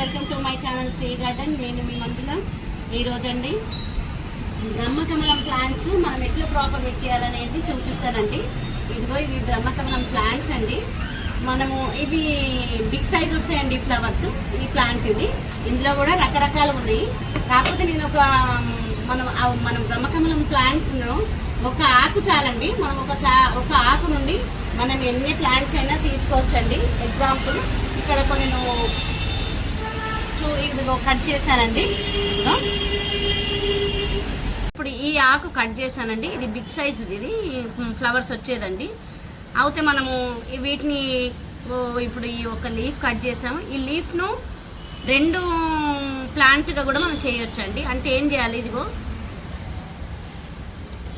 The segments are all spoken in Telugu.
Welcome to my channel Sri garden. నేను మీ మంజుల. ఈరోజండి అండి బ్రహ్మకమలం ప్లాంట్స్ మనం ఎట్లా ప్రాపగేట్ చేయాలనేది చూపిస్తానండి. ఇదిగో ఇవి బ్రహ్మకమలం ప్లాంట్స్ అండి. మనము ఇవి బిగ్ సైజ్ వస్తాయండి ఫ్లవర్స్ ఈ ప్లాంట్ ఇది. ఇందులో కూడా రకరకాలు ఉన్నాయి. కాకపోతే నేను ఒక మనం మనం బ్రహ్మకమలం ప్లాంట్ను ఒక ఆకు చాలండి. మనం ఒక చా ఒక ఆకు నుండి మనం ఎన్ని ప్లాంట్స్ అయినా తీసుకోవచ్చండి. ఎగ్జాంపుల్ ఇక్కడ కొన్ని నేను ఇదిగో కట్ చేశానండి. ఇప్పుడు ఈ ఆకు కట్ చేశానండి. ఇది బిగ్ సైజ్ ఇది. ఫ్లవర్స్ వచ్చేదండి. అయితే మనము వీటిని ఓ ఇప్పుడు ఈ ఒక లీఫ్ కట్ చేసాము. ఈ లీఫ్ను రెండు ప్లాంట్గా కూడా మనం చేయొచ్చండి. అంటే ఏం చేయాలి ఇదిగో?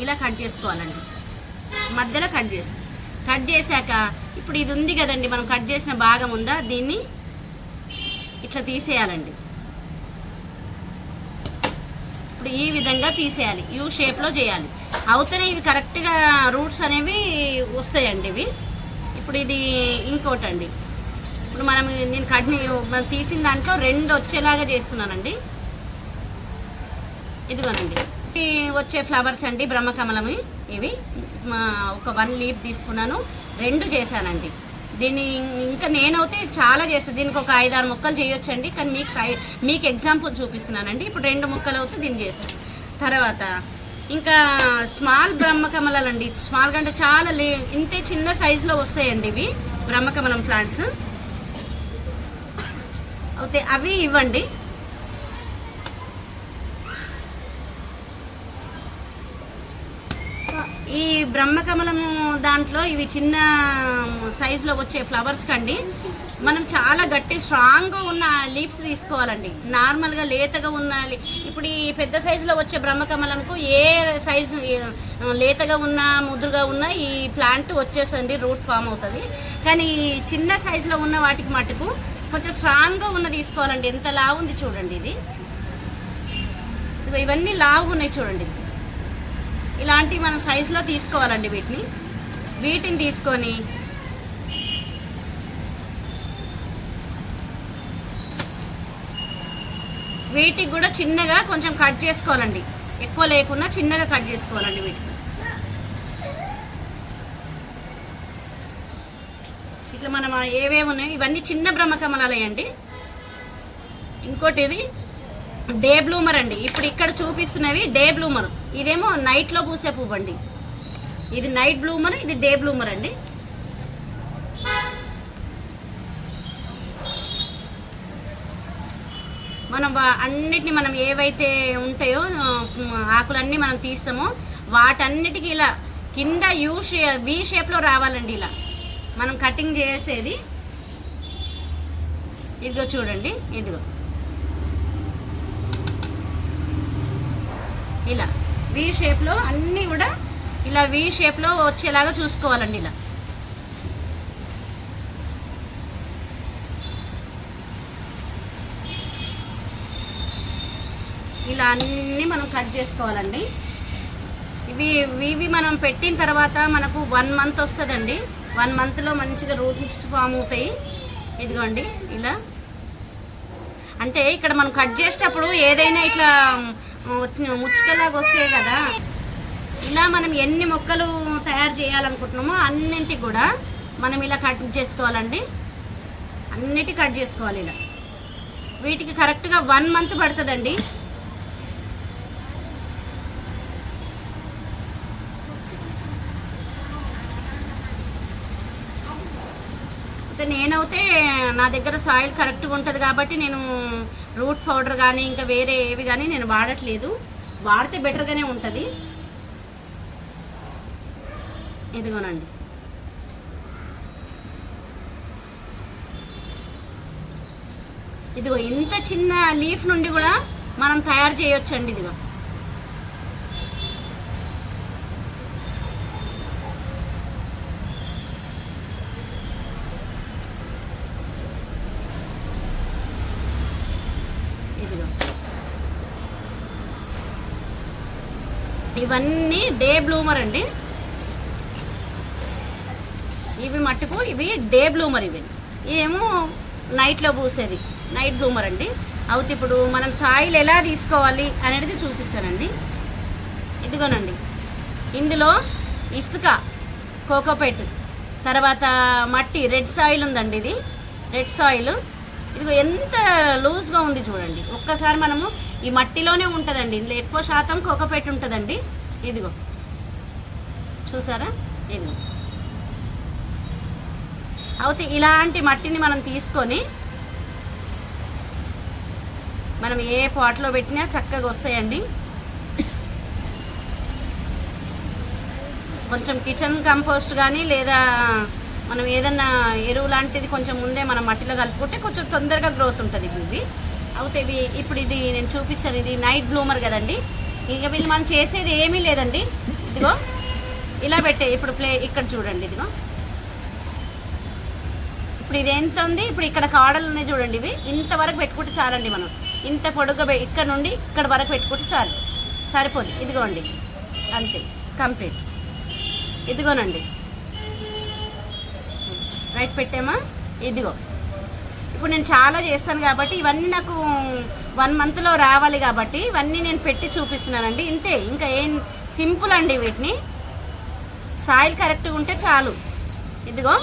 ఇలా కట్ చేసుకోవాలండి. మధ్యలో కట్ చేసి. కట్ చేశాక ఇప్పుడు ఇది ఉంది కదండి. మనం కట్ చేసిన భాగం ఉందా? దీన్ని ఇట్లా తీసేయాలండి. ఇప్పుడు ఈ విధంగా తీసేయాలి. యూ షేప్లో చేయాలి. అవుతనే ఇవి కరెక్ట్గా రూట్స్ అనేవి వస్తాయండి ఇవి. ఇప్పుడు ఇది ఇంకోటి అండి ఇప్పుడు మనం నేను కట్ మనం తీసిన దాంట్లో రెండు వచ్చేలాగా చేస్తున్నానండి. ఇదిగోనండి. వచ్చే ఫ్లవర్స్ అండి బ్రహ్మకమలమి ఇవి. మా ఒక వన్ లీఫ్ తీసుకున్నాను. రెండు చేశానండి. దీన్ని ఇంకా నేనైతే చాలా చేస్తాను దీనికి ఒక ఐదారు మొక్కలు చేయొచ్చండి. కానీ మీకు సై మీకు ఎగ్జాంపుల్ చూపిస్తున్నానండి. ఇప్పుడు రెండు మొక్కలు అవుతే దీన్ని చేశాను తర్వాత ఇంకా స్మాల్ బ్రహ్మకమలాలు అండి. స్మాల్ కంటే చాలా లే ఇంతే చిన్న సైజులో వస్తాయండి ఇవి. బ్రహ్మకమలం ప్లాంట్స్ అయితే అవి ఇవ్వండి. ఈ బ్రహ్మకమలము దాంట్లో ఇవి చిన్న సైజులో వచ్చే ఫ్లవర్స్ కండి. మనం చాలా గట్టి స్ట్రాంగ్గా ఉన్న లీవ్స్ తీసుకోవాలండి. నార్మల్గా లేతగా ఉన్న ఇప్పుడు ఈ పెద్ద సైజులో వచ్చే బ్రహ్మకమలంకు ఏ సైజు లేతగా ఉన్న ముదురుగా ఉన్న ఈ ప్లాంట్ వచ్చేసండి రూట్ ఫామ్ అవుతుంది. కానీ ఈ చిన్న సైజులో ఉన్న వాటికి మటుకు కొంచెం స్ట్రాంగ్గా ఉన్న తీసుకోవాలండి. ఎంత లావు ఉంది చూడండి ఇది. ఇవన్నీ లావు ఉన్నాయి చూడండి. ఇలాంటి మనం సైజులో తీసుకోవాలండి వీటిని. వీటిని తీసుకొని వీటికి కూడా చిన్నగా కొంచెం కట్ చేసుకోవాలండి. ఎక్కువ లేకుండా చిన్నగా కట్ చేసుకోవాలండి వీటిని. ఇట్లా మనం ఏవేవి ఉన్నాయో ఇవన్నీ చిన్న బ్రహ్మకమలాలయండి. ఇంకోటి ఇది డే బ్లూమర్ అండి. ఇప్పుడు ఇక్కడ చూపిస్తున్నవి డే బ్లూమర్. ఇదేమో నైట్లో పూసే పువ్వు అండి ఇది నైట్ బ్లూమర్ ఇది డే బ్లూమర్ అండి. మనం వా- అన్నిటిని మనం ఏవైతే ఉంటాయో ఆకులన్నీ మనం తీస్తామో వాటన్నిటికీ ఇలా కింద యూ షే వి షేప్లో రావాలండి ఇలా. మనం కటింగ్ చేసేది. ఇదిగో చూడండి ఇదిగో. ఇలా. వి షేప్లో అన్నీ కూడా ఇలా వి షేప్లో వచ్చేలాగా చూసుకోవాలండి ఇలా. ఇలా అన్నీ మనం కట్ చేసుకోవాలండి. ఇవి ఇవి మనం పెట్టిన తర్వాత మనకు వన్ మంత్ వస్తుందండి. వన్ మంత్లో మంచిగా రూట్స్ ఫామ్ అవుతాయి. ఇదిగోండి ఇలా. అంటే ఇక్కడ మనం కట్ చేసేటప్పుడు ఏదైనా ఇట్లా ముచ్చుకలాగా వస్తాయి కదా. ఇలా మనం ఎన్ని మొక్కలు తయారు చేయాలనుకుంటున్నామో అన్నింటికి కూడా మనం ఇలా కట్ చేసుకోవాలండి. అన్నిటి కట్ చేసుకోవాలి ఇలా. వీటికి కరెక్ట్గా వన్ మంత్ పడుతుందండి. అయితే నేనైతే నా దగ్గర సాయిల్ కరెక్ట్గా ఉంటుంది కాబట్టి నేను రూట్ పౌడర్ కానీ ఇంకా వేరే ఏవి కానీ నేను వాడట్లేదు. వాడితే బెటర్గానే ఉంటుంది. ఇదిగోనండి. ఇదిగో ఇంత చిన్న లీఫ్ నుండి కూడా మనం తయారు చేయొచ్చండి ఇదిగో. ఇవన్నీ డే బ్లూమర్ అండి. ఇవి మట్టుకు ఇవి డే బ్లూమర్ ఇవి. ఇదేమో నైట్లో పూసేది. నైట్ బ్లూమర్ అండి. అవుతే ఇప్పుడు మనం సాయిల్ ఎలా తీసుకోవాలి అనేది చూపిస్తానండి. ఇదిగోనండి. ఇందులో ఇసుక కోకోపెట్ తర్వాత మట్టి రెడ్ సాయిల్ ఉందండి ఇది. రెడ్ సాయిల్ ఇదిగో ఎంత లూజ్గా ఉంది చూడండి. ఒక్కసారి మనము ఈ మట్టిలోనే ఉంటుందండి. ఇందులో ఎక్కువ శాతం కొకపెట్టి ఉంటుందండి. ఇదిగో. చూసారా? ఇదిగో. అయితే ఇలాంటి మట్టిని మనం తీసుకొని మనం ఏ పాట్లో పెట్టినా చక్కగా వస్తాయండి. కొంచెం కిచెన్ కంపోస్ట్ కానీ లేదా మనం ఏదన్నా ఎరువు లాంటిది కొంచెం ముందే మనం మట్టిలో కలుపుకుంటే కొంచెం తొందరగా గ్రోత్ ఉంటుంది ఇది అయితే ఇవి ఇప్పుడు ఇది నేను చూపిస్తాను ఇది నైట్ బ్లూమర్ కదండి. ఇక వీళ్ళు మనం చేసేది ఏమీ లేదండి. ఇదిగో ఇలా పెట్టే ఇప్పుడు ప్లే ఇక్కడ చూడండి ఇదిగో. ఇప్పుడు ఇది ఎంత ఉంది? ఇప్పుడు ఇక్కడ కాడలు ఉన్నాయి చూడండి ఇవి. ఇంతవరకు పెట్టుకుంటే చాలండి మనం. ఇంత పొడుగ్గా పె- ఇక్కడ నుండి ఇక్కడ వరకు పెట్టుకుంటే చాలు. సరిపోదు. ఇదిగోండి. అంతే. కంప్లీట్. ఇదిగోనండి. రైట్ పెట్టామా? ఇదిగో. ఇప్పుడు నేను చాలా చేస్తాను కాబట్టి ఇవన్నీ నాకు వన్ మంత్లో రావాలి కాబట్టి ఇవన్నీ నేను పెట్టి చూపిస్తున్నానండి. ఇంతే ఇంకా ఏం సింపుల్ అండి వీటిని. సాయిల్ కరెక్ట్గా ఉంటే చాలు. ఇదిగో.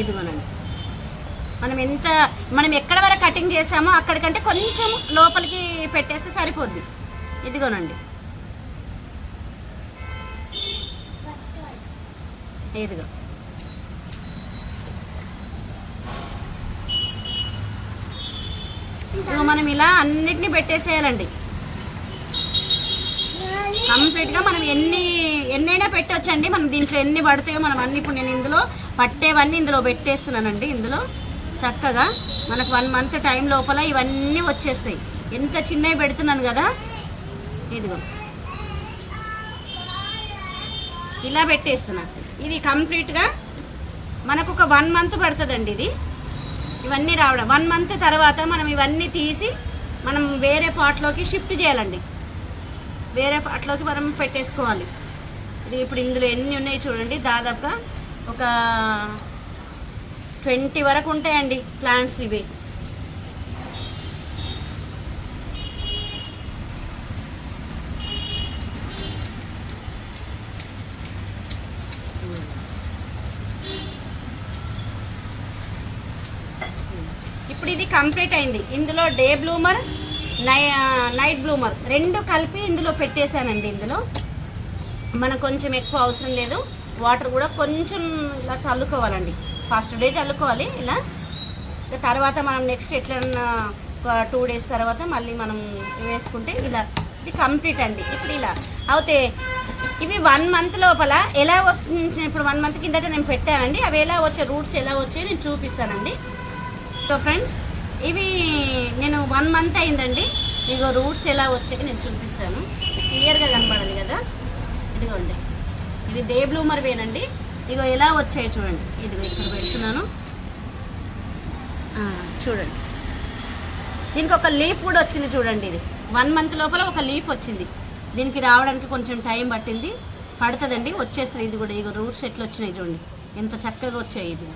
ఇదిగోనండి. మనం ఎంత మనం ఎక్కడ వరకు కటింగ్ చేసామో అక్కడికంటే కొంచెం లోపలికి పెట్టేస్తే సరిపోద్ది. ఇదిగోనండి. ఇదిగో. ఇదిగో మనం ఇలా అన్నిటినీ పెట్టేసేయాలండి. కంప్లీట్గా మనం ఎన్ని ఎన్నైనా పెట్టొచ్చండి. మనం దీంట్లో ఎన్ని పడతాయో మనం అన్ని ఇప్పుడు నేను ఇందులో పట్టేవన్నీ ఇందులో పెట్టేస్తున్నానండి ఇందులో. చక్కగా మనకు వన్ మంత్ టైం లోపల ఇవన్నీ వచ్చేస్తాయి. ఎంత చిన్నవి పెడుతున్నాను కదా. ఇదిగో. ఇలా పెట్టేస్తున్నా. ఇది కంప్లీట్గా మనకు ఒక వన్ మంత్ పడుతుందండి ఇది. ఇవన్నీ రావడం. వన్ మంత్ తర్వాత మనం ఇవన్నీ తీసి మనం వేరే పాట్లోకి షిఫ్ట్ చేయాలండి. వేరే పాట్లోకి మనం పెట్టేసుకోవాలి. ఇది ఇప్పుడు ఇందులో ఎన్ని ఉన్నాయి చూడండి. దాదాపుగా ఒక ట్వంటీ వరకు ఉంటాయండి ప్లాంట్స్ ఇవి. ఇప్పుడు ఇది కంప్లీట్ అయింది. ఇందులో డే బ్లూమర్ నై నైట్ బ్లూమర్. రెండు కలిపి ఇందులో పెట్టేశానండి ఇందులో. మనకు కొంచెం ఎక్కువ అవసరం లేదు. వాటర్ కూడా కొంచెం ఇలా చల్లుకోవాలండి. ఫస్ట్ డే చల్లుకోవాలి ఇలా. తర్వాత మనం నెక్స్ట్ ఎట్లన్నా టూ డేస్ తర్వాత మళ్ళీ మనం వేసుకుంటే ఇలా. ఇది కంప్లీట్ అండి. ఇప్పుడు ఇలా. అయితే ఇవి వన్ మంత్ లోపల ఎలా వస్తుంది? ఇప్పుడు వన్ మంత్ కిందట నేను పెట్టానండి. అవి ఎలా వచ్చే రూట్స్ ఎలా వచ్చాయో నేను చూపిస్తానండి. సో ఫ్రెండ్స్ ఇవి నేను వన్ మంత్ అయిందండి. ఇగో రూట్స్ ఎలా వచ్చాయి నేను చూపిస్తాను. క్లియర్గా కనపడాలి కదా? ఇదిగోండి. ఇది డే బ్లూమర్ వేనండి ఇగో ఎలా వచ్చాయి చూడండి. ఇదిగో ఇక్కడ పెడుతున్నాను. చూడండి. దీనికి ఒక లీఫ్ కూడా వచ్చింది చూడండి ఇది. వన్ మంత్ లోపల ఒక లీఫ్ వచ్చింది. దీనికి రావడానికి కొంచెం టైం పట్టింది. పడుతుందండి. వచ్చేస్తుంది ఇది కూడా. ఇగో రూట్స్ ఎట్లా వచ్చినాయి చూడండి. ఎంత చక్కగా వచ్చాయి ఇది.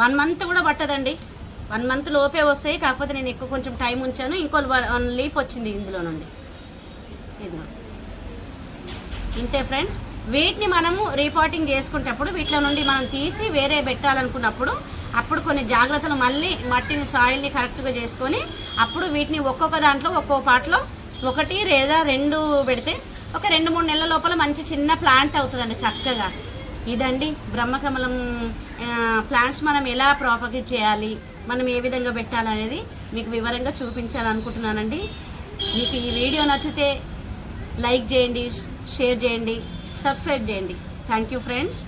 వన్ మంత్ కూడా పట్టదండి. వన్ మంత్ లోపే వస్తాయి కాకపోతే నేను ఎక్కువ కొంచెం టైం ఉంచాను. ఇంకో వన్ లీప్ వచ్చింది ఇందులో నుండి. ఇదిగో. ఇంతే ఫ్రెండ్స్. వీటిని మనము రిపోర్టింగ్ చేసుకునేటప్పుడు వీటిలో నుండి మనం తీసి వేరే పెట్టాలనుకున్నప్పుడు అప్పుడు కొన్ని జాగ్రత్తలు మళ్ళీ మట్టిని సాయిల్ని కరెక్ట్గా చేసుకొని అప్పుడు వీటిని ఒక్కొక్క దాంట్లో ఒక్కో పాటలో ఒకటి లేదా రెండు పెడితే ఒక రెండు మూడు నెలల లోపల మంచి చిన్న ప్లాంట్ అవుతుందండి చక్కగా. ఇదండి బ్రహ్మకమలం ప్లాంట్స్ మనం ఎలా ప్రాపగేట్ చేయాలి? మనం ఏ విధంగా పెట్టాలనేది మీకు వివరంగా చూపించాలనుకుంటున్నానండి. మీకు ఈ వీడియో నచ్చితే లైక్ చేయండి షేర్ చేయండి సబ్స్క్రైబ్ చేయండి. Thank you friends.